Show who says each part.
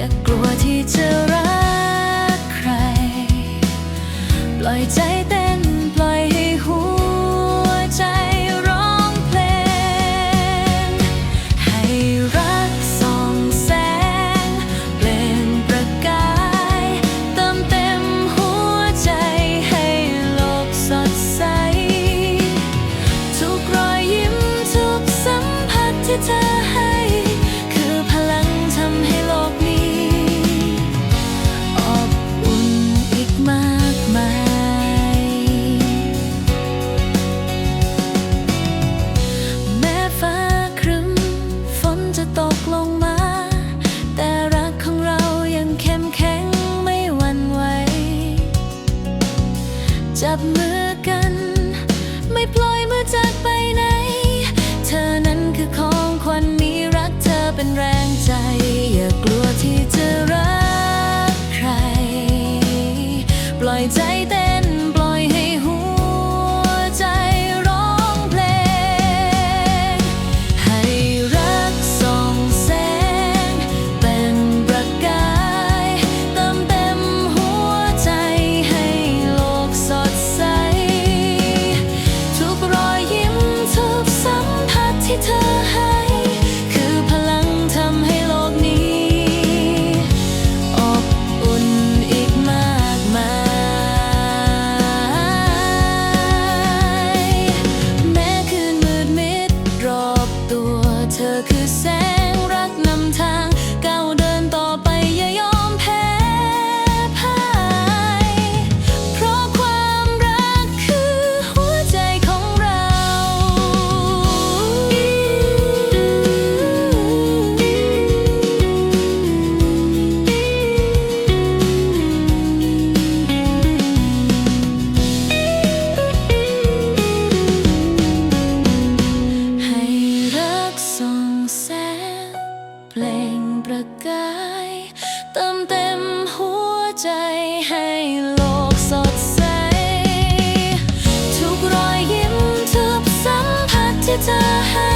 Speaker 1: อย่ากลัวที่จะรักใคร ปล่อยใจเต้นปล่อยให้หัวใจร้องเพลง ให้รักส่องแสง เปล่งประกายเติมเต็มหัวใจให้โลกสดใส ทุกรอยยิ้มทุกสัมผัสที่เธอ Cause. เติมเต็มหัวใจให้โลกสดใส ทุกรอยยิ้มทุกสัมขีจเให้